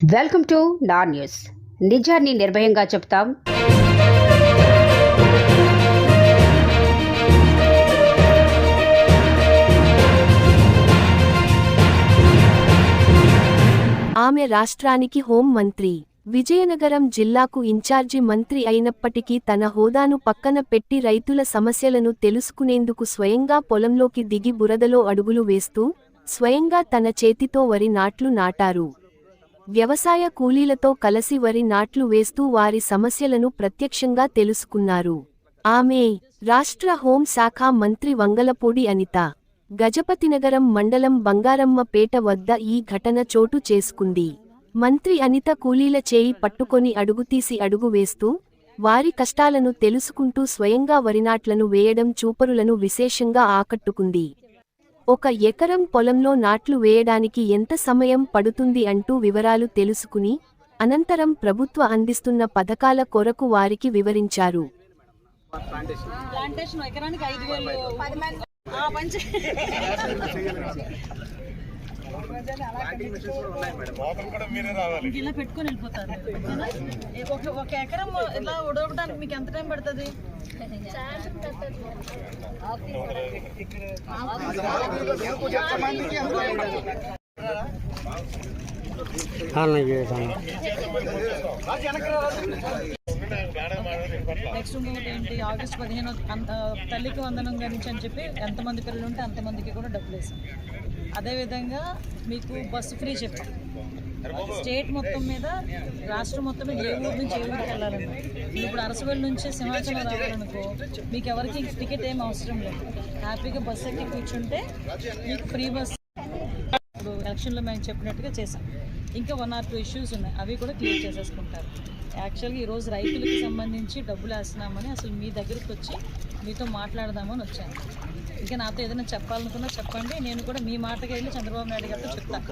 Welcome to నా news. నిజాన్ని నిర్భయంగా చెప్తాం. ఆమె రాష్ట్రానికి హోం మంత్రి. విజయనగరం జిల్లాకు ఇన్ఛార్జి మంత్రి అయినప్పటికీ తన హోదాను పక్కన పెట్టి రైతుల సమస్యలను తెలుసుకునేందుకు స్వయంగా పొలంలోకి దిగి బురదలో అడుగులు వేస్తూ స్వయంగా తన చేతితో వరి నాట్లు నాటారు. వ్యవసాయ కూలీలతో కలసి వరి నాట్లు వేస్తూ వారి సమస్యలను ప్రత్యక్షంగా తెలుసుకున్నారు. ఆమె రాష్ట్ర హోం శాఖ మంత్రి వంగలపూడి అనిత గజపతినగరం మండలం బంగారమ్మపేట వద్ద ఈ ఘటన చోటు చేసుకుంది. మంత్రి అనిత కూలీల చేయి పట్టుకొని అడుగుతీసి అడుగు వేస్తూ వారి కష్టాలను తెలుసుకుంటూ స్వయంగా వరినాట్లను వేయడం చూపరులను విశేషంగా ఆకట్టుకుంది. ఒక ఎకరం పొలంలో నాట్లు వేయడానికి ఎంత సమయం పడుతుంది అంటూ వివరాలు తెలుసుకుని అనంతరం ప్రభుత్వ అందిస్తున్న పథకాల కొరకు వారికి వివరించారు. ఇలా పెట్టుకొని వెళ్ళిపోతారు? ఒక ఎకరం ఇలా ఉడవడానికి మీకు ఎంత టైం పడుతుంది? నెక్స్ట్ ఇంకొకటి ఏంటి? ఆగస్ట్ పదిహేను తల్లికి వందనం గురించి అని చెప్పి ఎంతమంది పిల్లలు ఉంటే అంతమందికి కూడా డబ్బులు వేసాం అదేవిధంగా మీకు బస్సు ఫ్రీ చెప్పాం. స్టేట్ మొత్తం మీద రాష్ట్రం మొత్తం మీద ఏ ఊరు నుంచి ఏ ఊరికి వెళ్ళాలన్నా ఇప్పుడు అరసవల్లి నుంచి సింహాచలం రావాలనుకో మీకు ఎవరికి టికెట్ ఏం అవసరం లేదు. హ్యాపీగా బస్సు ఎక్కి కూర్చుంటే మీకు ఫ్రీ బస్. ఇప్పుడు ఎలక్షన్లో మేము చెప్పినట్టుగా చేసాం ఇంకా వన్ ఆర్ టూ ఇష్యూస్ ఉన్నాయి. అవి కూడా క్లియర్ చేసేసుకుంటారు. యాక్చువల్గా ఈరోజు రైతులకు సంబంధించి డబ్బులు వేస్తున్నామని అసలు మీ దగ్గరికి వచ్చి మీతో మాట్లాడదామని వచ్చాను. ఇంకా నాతో ఏదైనా చెప్పాలనుకున్నా చెప్పండి. నేను కూడా మీ మాటకి వెళ్ళి చంద్రబాబు నాయుడు గారితో చెప్తాను